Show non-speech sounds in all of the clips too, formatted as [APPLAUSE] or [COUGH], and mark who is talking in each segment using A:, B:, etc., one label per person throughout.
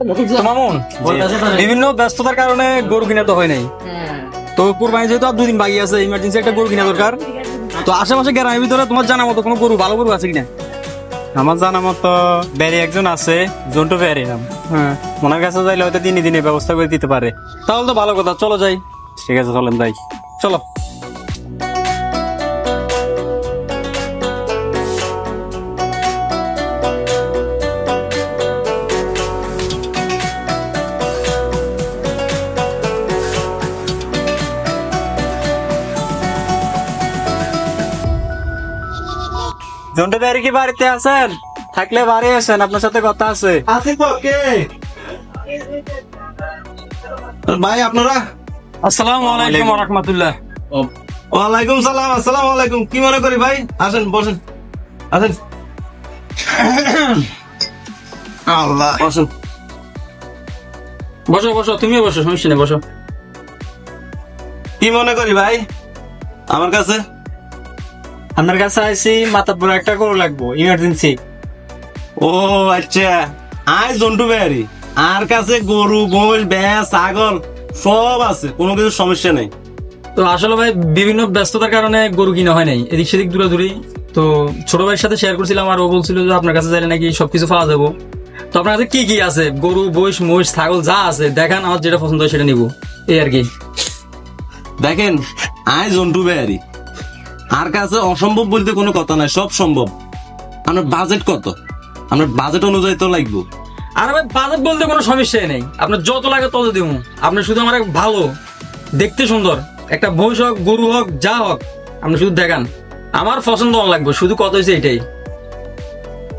A: মামুন বিভিন্ন ব্যস্ততার কারণে গরু কিনা তো হয় নাই। তো কুরবানি যেহেতু আর দুদিন বাকি আছে ইমার্জেন্সি একটা গরু কিনা দরকার। তো আশেপাশে গ্রামের ভিতরে তোমার জানা মতো কোনো গরু ভালো গরু আছে কিনা?
B: আমার জানা মতো ব্যারি একজন আছে জন্টু ব্যারি নাম।
A: হ্যাঁ।
B: ওনার কাছে যাইলে হয়তো দিনে দিনে ব্যবস্থা করে দিতে পারে।
A: তাহলে তো ভালো কথা চলো যাই।
B: ঠিক আছে চলেন তাই
A: চলো।
B: জন্টু ব্যারি কি বাড়িতে আছেন? থাকলে বাড়ি আসেন আপনার সাথে কথা আছে।
C: আসিফ কে? ভাই আপনারা?
A: আসসালামু আলাইকুম রহমতুল্লাহ
C: ওয়ালাইকুম সালাম আসসালামু আলাইকুম। কি মনে করি ভাই? আসেন বসেন। আসেন। আল্লাহ। বসেন
A: বসো বসো তুমিও বসো সমস্যা নেই বসো।
C: কি মনে করি ভাই? আমার কাছে?
B: আপনার কাছে আইসি মাথা পুরো একটা গরু লাগবো ইমার্জেন্সি
C: ও আচ্ছা। আয় জন্টু বেয়ারি। আর কাছে গরু গোল ভ্যাঁ ছাগল সব আছে কোনো কিছু সমস্যা নেই।
A: তো আসলে ভাই বিভিন্ন ব্যস্ততার কারণে গরু কিনা হয় নাই। এদিক সেদিক দূরাদূরি। তো ছোট ভাইয়ের সাথে শেয়ার করছিলাম আর ও বলছিল যে আপনার কাছে যাইলে নাকি সবকিছু পাওয়া যাব। তো আপনার কাছে কি কি আছে? গরু বইস মহিষ ছাগল যা আছে দেখান আমার যেটা পছন্দ হয় সেটা নিবো। এই আর কি।
C: দেখেন আয় জন্টু বেয়ারি। আর কাছে অসম্ভব বলতে কোনো কথা নাই সব সম্ভব। আপনার বাজেট কত? আপনার বাজেট অনুযায়ী তো লাগবে।
A: আর ভাই বাজেট বলতে কোনো সমস্যাই নেই। আপনার যত লাগে তত দিব। আপনি শুধু আমার ভালো দেখতে সুন্দর একটা মহিষ হোক গরু হোক যা হোক আপনি শুধু দেখান। আমার পছন্দ লাগবে শুধু কত হয়েছে এটাই।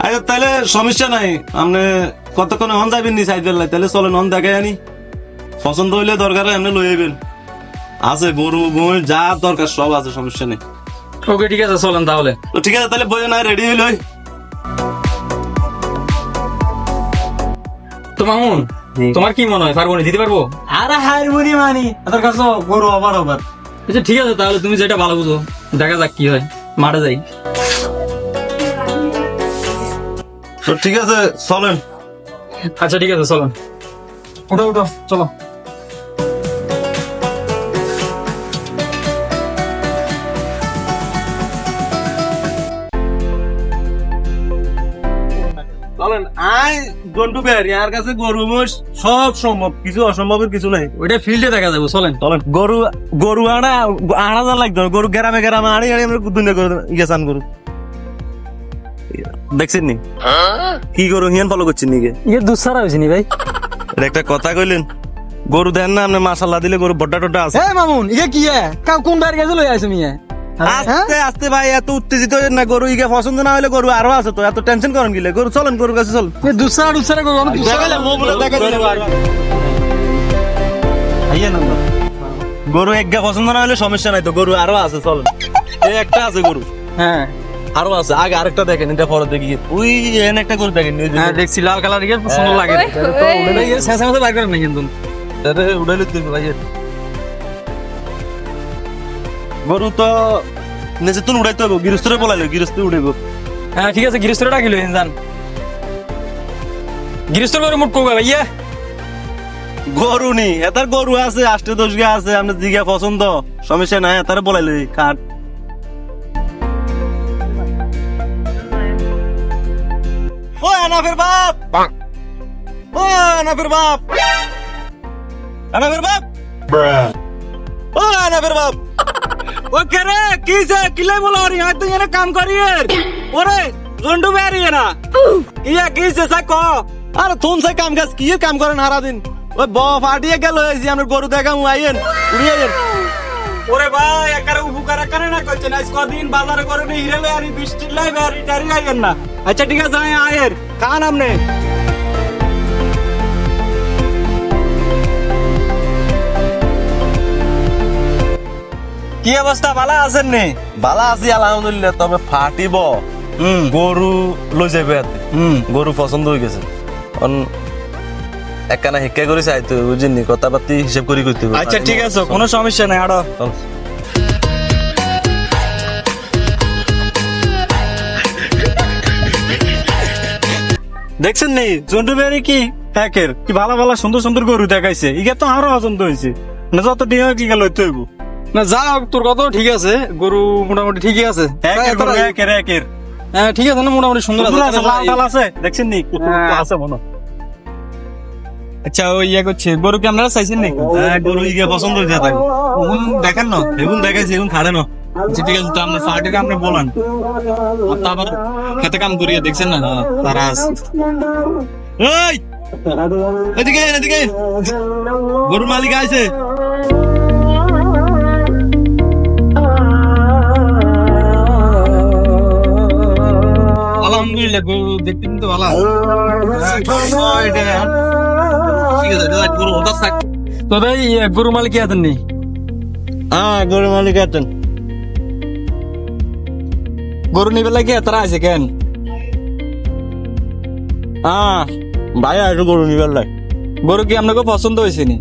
C: আচ্ছা তাহলে সমস্যা নাই। আপনি কতক্ষণে হন যাবেন নি সাইড বেলায় তাহলে চলেন হন দেখাই আনি। পছন্দ হইলে দরকার আপনি লই আইবেন। আছে গরু বই যা দরকার সব আছে সমস্যা নেই।
A: ওকে ঠিক আছে চলেন তাহলে।
C: তো ঠিক আছে তাহলে বই না রেডি হইলই
A: তো মামুন তোমার কি মনে হয় পারব দিতে পারব?
B: আরে হারমোনি মানি আপনার কাছে গরু আবার আবার।
A: আচ্ছা ঠিক আছে তাহলে তুমি যেটা ভালো বুঝো দেখা যাক কি হয় মাঠে যাই।
C: তো ঠিক আছে চলেন।
A: আচ্ছা ঠিক আছে চলেন উঠো উঠো চলো।
C: কাছে গরু মোষ সব সম্ভব কিছু অসম্ভবের কিছু নাই।
A: ওইটা ফিল্ডে দেখা যাব চলেন।
C: চলেন। গরু গরু আনা আনা যা লাগতো গরু গ্রামে গ্রামে আনি আনি আমরা দুনিয়া করে ইয়ে চান গরু দেখছেন নি? কি গরু হিয়ান ফলো করছেন নিকে?
A: ইয়ে দুসারা হয়েছে নি ভাই?
C: একটা কথা কইলেন গরু দেন না আপনি মাসাল্লাহ দিলে গরু বড্ডা টড্ডা আছে।
A: হ্যাঁ মামুন ইয়ে কি কোন বাইরে গেছে লই আইছো মিয়া
C: আস্তে আস্তে ভাই এত উত্তেজিত না গরু ইকে পছন্দ না হলে গরু আরও আছে তো এত টেনশন করেন গিলে। গরু চলেন গরুর কাছে চল
A: দুসারা দুসারা করব
C: গরু এক পছন্দ না হলে সমস্যা নাই তো গরু আরও আছে চল এই একটা আছে গরু।
A: হ্যাঁ।
C: আরও আছে আগে আরেকটা দেখেন এটা পরে দেখি। ওই এখানে একটা গরু দেখেন ওই
A: হ্যাঁ দেখছি লাল কালার ইয়ে পছন্দ লাগে। ইয়ে শেষে বাইর না কিন্তু?
C: আরে উড়াইলে তুই ভাই গরু তো নেচে তুন উড়াইতে হবে গৃহস্থরে বলাইলো গৃহস্থ উড়াইব
A: হ্যাঁ ঠিক আছে গিরিস্তরে ডাকিল জান গিরিস্তর করে মুট কোগা ভাইয়া
C: গরু নি এটার গরু আছে আষ্টে দশ গা আছে আপনার জিগা পছন্দ সমস্যা নাই এটার বলাইলো খাট ও আনাফের বাপ! ও আনাফের বাপ! আনাফের বাপ! ও আনাফের বাপ!
A: ওকে রে, কি সে কিলে বলো রে হয়তো হ্যাঁ এনে কাম করিয়ে ওরে, জন্ডু বেরিয়ে না ইয়া কি সে সা ক।
C: আরে তুম সে কাম কাজ, কি কাম করেন হারা দিন ওই ব ফাটিয়ে গেল, এই যে আমরা গরু দেখা আইয়েন উড়িয়ে আইয়েন
A: ওরে ভাই, একারে উপকার করে না করছেন আজ কদিন বাজার করে হিরে বেয়ারি বৃষ্টির লাই বেয়ারি টারি আইয়েন না। আচ্ছা ঠিক আছে আয়ের। খান আপনি
C: কি অবস্থা? ভালো আছেন নি? ভালো আছি আলহামদুলিল্লাহ তবে ফাটিব। গরু লই যাবে হাতে গরু পছন্দ হয়ে গেছে। একখানা হিক্কা করে চাইতে বুঝিনি কথাবার্তি হিসাব করে করতে
A: আচ্ছা ঠিক আছে কোনো সমস্যা নাই
C: চল।
B: দেখছেন নি জন্টু বেরি কি একের কি ভালো ভালো সুন্দর সুন্দর গরু দেখাইছে। ইগে তো আরও পছন্দ হয়েছে না যত ডিম কি গেল হইতে হইব
A: না যা তোর কথাও ঠিক আছে গরু মোটামুটি ঠিকই আছে।
B: একের একের
A: হ্যাঁ ঠিক আছে না মোটামুটি সুন্দর
B: আছে।
A: আছে
B: লাল লাল আছে দেখছেন নি?
A: হ্যাঁ।
B: আছে মনে
A: আচ্ছা ওই ইয়ে করছে গরু কি আপনারা চাইছেন
B: হ্যাঁ গরু ইগে পছন্দ হয়েছে তাই।
A: দেখেন না
B: এখন দেখাইছি এখন খাড়ে না।
A: ঠিক আছে তো আপনার পার্টিকে আপনি বলেন। আর খেতে কাম করিয়ে দেখছেন না তারা
C: এই! এদিকে এদিকে গরুর মালিক আইছে।
A: আলহামদুলিল্লাহ গরু দেখতে কিন্তু ভালো
C: ঠিক আছে। গরু ওটা থাক
A: তো ভাই গরু মালিক আছেন নি?
C: হ্যাঁ গরুর মালিক আছেন।
A: গরু নিবে লাগে তারা আছে কেন?
C: হ্যাঁ ভাই গরু
A: গরু কি আপনাকে পছন্দ হয়েছে নি?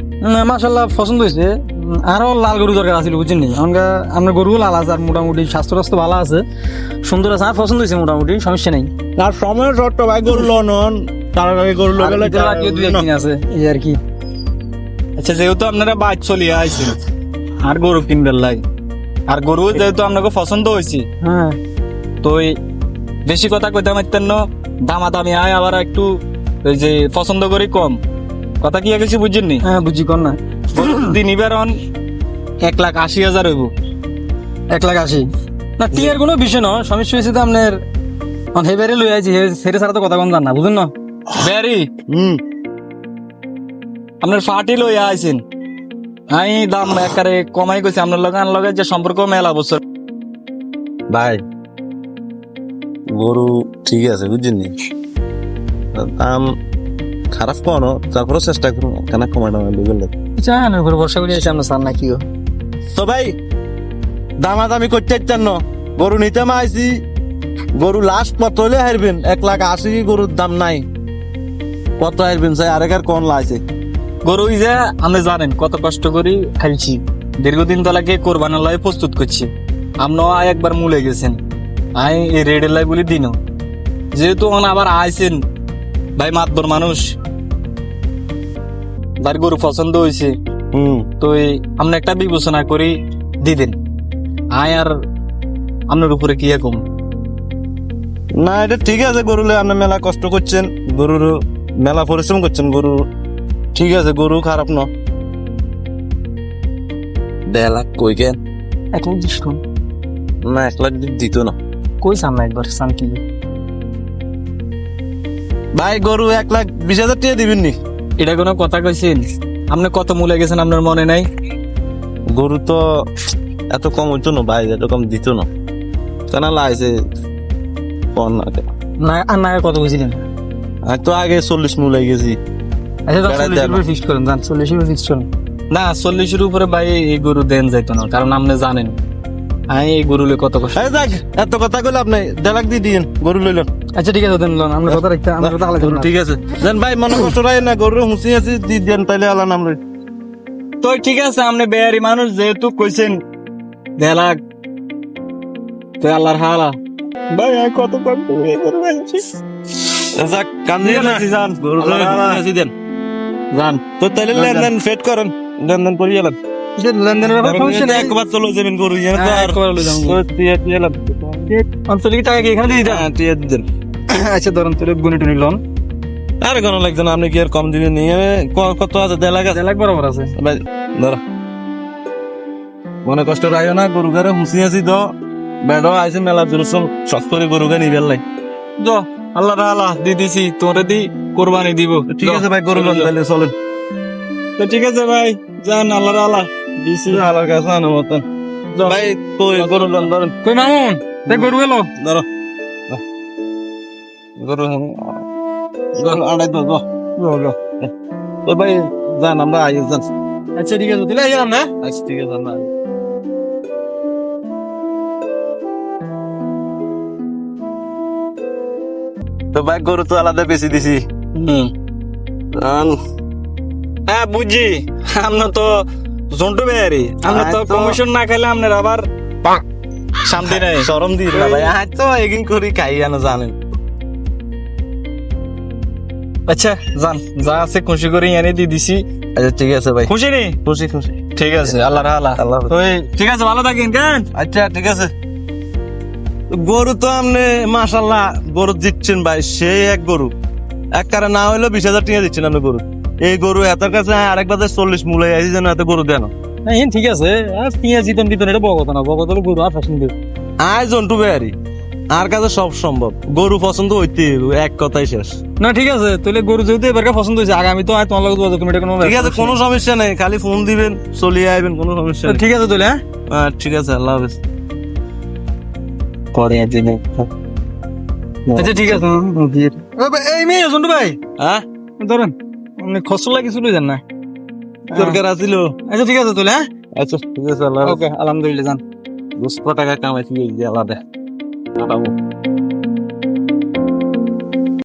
A: মাসাল্লাহ পছন্দ হয়েছে। উম, আরও লাল গরু দরকার আছিল বুঝছেন নি? আমরা আপনার গরু লাল আছে আর মোটামুটি স্বাস্থ্য ভালো আছে। সুন্দর আছে আর পছন্দ হয়েছে মোটামুটি সমস্যা নেই।
C: আর সময় শর্ট ভাই গরু লন গরু লগে
A: বাকিও দুই একদিন আছে। এই আর কি। আচ্ছা যেহেতু আপনারা বাইক চলিয়ে আইছেন আর গরু কিনবেন লাই? আর গরু যেহেতু আপনাকে পছন্দ হয়েছে
B: হ্যাঁ।
A: তো বেশি কথা কইতে পারতেন না দামা দামি আয় আবার একটু ওই যে পছন্দ করি কম। কথা কি কিছু বুঝছেন নি
B: হ্যাঁ বুঝি কোন না।
A: দিন এবার অন এক লাখ আশি হাজার হইব।
B: এক লাখ আশি?
A: না টিয়ার কোনো বিষয় না সমস্যা হয়েছে তো আপনার হেবারে লই আইছি সেরে ছাড়া তো কথা কম জান না বুঝুন না? বেরি
C: হুম।
A: আপনার ফাটি লই আইছেন। আমি দাম একারে কমাই কইছি। আপনার লগে আনলগে যে সম্পর্ক মেলা বছর।
C: ভাই গরু ঠিক আছে বুঝছেন নি দাম খারাপ কোন তারপরে চেষ্টা করুন কেন কমাই দাম বুঝলে
A: জান ওপর বর্ষা করে আপনার সার না কিও
C: তো ভাই দামাদামি করতে চান না গরু নিতে মাইছি গরু লাস্ট কত হলে হারবেন এক লাখ আশি গরুর দাম নাই। কত হারবেন চাই আরেকার কোন লাইছে
A: গরু ওই যে আপনি জানেন কত কষ্ট করি খাইছি দীর্ঘদিন তোলাকে কোরবানের লাই প্রস্তুত করছি। আপনিও আয় একবার মুলে গেছেন। আই এই রেডের লাই বলি দিন। যেহেতু আবার আইছেন ভাই মাতবর মানুষ। ভাই গরু পছন্দ হয়েছে
C: হুম।
A: তো এই আপনি একটা বিবেচনা করি দিদেন আয় আর আপনার উপরে কি কম
C: না এটা ঠিক আছে গরু আপনি মেলা কষ্ট করছেন গরুর মেলা পরিশ্রম করছেন গরু ঠিক আছে গরু খারাপ ন। দেড় লাখ কই কেন
A: এক লাখ দিস
C: না। এক লাখ দিত না।
A: কই সামনে একবার সান কি?
C: ভাই গরু এক লাখ বিশ হাজার টাকা দিবেন নি?
A: এটা কোনো কথা কইছেন? আপনি কত মূলে গেছেন আপনার মনে নাই?
C: গরু তো এত কম হইতো না ভাই এত কম দিত না। কেন লাইছে কম না
A: না আর না কত কইছিলেন?
C: আমি তো আগে চল্লিশ মূল গেছি।
A: আচ্ছা। উপরে ফিক্স করেন উপরে ফিক্স করেন। না চল্লিশের উপরে ভাই এই গরু দেন যাইতো না কারণ আপনি জানেন। আমি এই গরুলে কত কষ্ট
C: যাক এত কথা কইলে আপনি দেড় লাখ দিয়ে দিন গরু লইলেন।
A: আচ্ছা ঠিক আছে দেন লন আমরা কথা রাখতে আমরা কথা আলাদা
C: ঠিক আছে। দেন ভাই মনে কষ্ট রাই না গরু হুঁচি আছি দি দেন তাইলে আলা নাম লই।
A: তো ঠিক আছে আপনি বেয়ারি মানুষ যেহেতু কইছেন দেড় লাখ তো আল্লাহর হালা
C: ভাই আমি কত কম যাক কান না।
A: যান।
C: গরু দেন
A: যান।
C: তো তাইলে লেনদেন ফেট করেন। লেনদেন করি এলাম
A: লেনদেনের ব্যাপার সমস্যা নেই।
C: একবার চলো যাবেন গরু তো
A: হ্যাঁ,
C: আর
A: একবার লই যাব।
C: টিয়া টিয়া এলাম
A: আঞ্চলিক টাকা কি এখানে দিয়ে দিতাম
C: হ্যাঁ টিয়া দেন।
A: আচ্ছা ধরুন তোর গুনে টুনি লন।
C: আর কোনো লাগছে না আপনি কি আর কম দিবেন নি কত আছে? দেড় লাখ
A: দেড় লাখ বরাবর আছে।
C: ভাই ধরো। মনে কষ্ট রাইও না গরু গারে হুঁচি আছি তো। বেড়ো আইসি মেলার জন্য সব সস করে গরু গানি বেলাই
A: যো আল্লাহ আল্লাহ দি দিছি তোরে দি কোরবানি দিব।
C: ঠিক আছে ভাই গরু লন। তাহলে চলেন।
A: তো ঠিক আছে ভাই যান আল্লাহ আল্লাহ দিছি
C: আলার কাছে আনো মতন। ভাই কই গরু লন ধরেন।
A: কই মামুন? তে গরু এলো
C: ধরো। গরু গরু আড়াই তো গো তো ভাই যান আমরা আই যান।
A: আচ্ছা ঠিক আছে দিলে আইলাম না
C: আচ্ছা ঠিক আছে আমরা তো ভাই গরু তো আলাদা বেশি দিছি।
A: হুম। হ্যাঁ বুঝছি আমরা তো জন্টু বেয়ারি আমরা তো কমিশন না খাইলে আপনার আবার শান্তি নাই। [LAUGHS]
C: শরম দিল না ভাই। আজ তো এগিন করি খাই জানো জানেন।
B: আচ্ছা যান যা আছে খুশি করে এনে দিয়ে দিছি।
C: আচ্ছা ঠিক আছে ভাই।
B: খুশি নি?
C: খুশি খুশি।
B: ঠিক আছে আল্লাহ আল্লাহ
C: আল্লাহ
B: ঠিক আছে ভালো থাকেন কেন
C: আচ্ছা ঠিক আছে। গরু তো আপনি মাশাল্লাহ গরু দিচ্ছেন ভাই সেই এক গরু। এক কারে না হইল বিশ হাজার টাকা দিচ্ছেন আপনি গরু। এই গরু এত কাছে আরেক বাজার চল্লিশ মূলে আইসি যেন এত গরু দেন।
B: না এন ঠিক আছে। আর পেঁয়াজ দিতন দিতন এটা বগত না বগত হলো গরু আর ফ্যাশন
C: আয় জন্টু বেয়ারি আর কাছে সব সম্ভব। গরু পছন্দ হইতে এক কথাই শেষ।
B: না ঠিক আছে তাহলে গরু যেহেতু এবারকে পছন্দ হয়েছে আগামী তো আর তোমার লগে যোগাযোগ কমিটি কোনো
C: ঠিক আছে কোনো সমস্যা নেই খালি ফোন দিবেন চলিয়ে আইবেন কোনো সমস্যা নেই।
B: ঠিক আছে তাহলে হ্যাঁ?
C: ঠিক আছে আল্লাহ হাফেজ।
B: পরে একদিন আচ্ছা ঠিক আছে। এই মেয়ে জন্টু ভাই।
C: হ্যাঁ?
B: ধরেন। খসলা কিছু লই যান না
C: দরকার আছিল।
B: আচ্ছা ঠিক আছে তাহলে হ্যাঁ?
C: আচ্ছা ঠিক আছে আল্লাহ
B: ওকে আলহামদুলিল্লাহ যান
C: দুশো টাকা কামাইছি এই যে আলাদা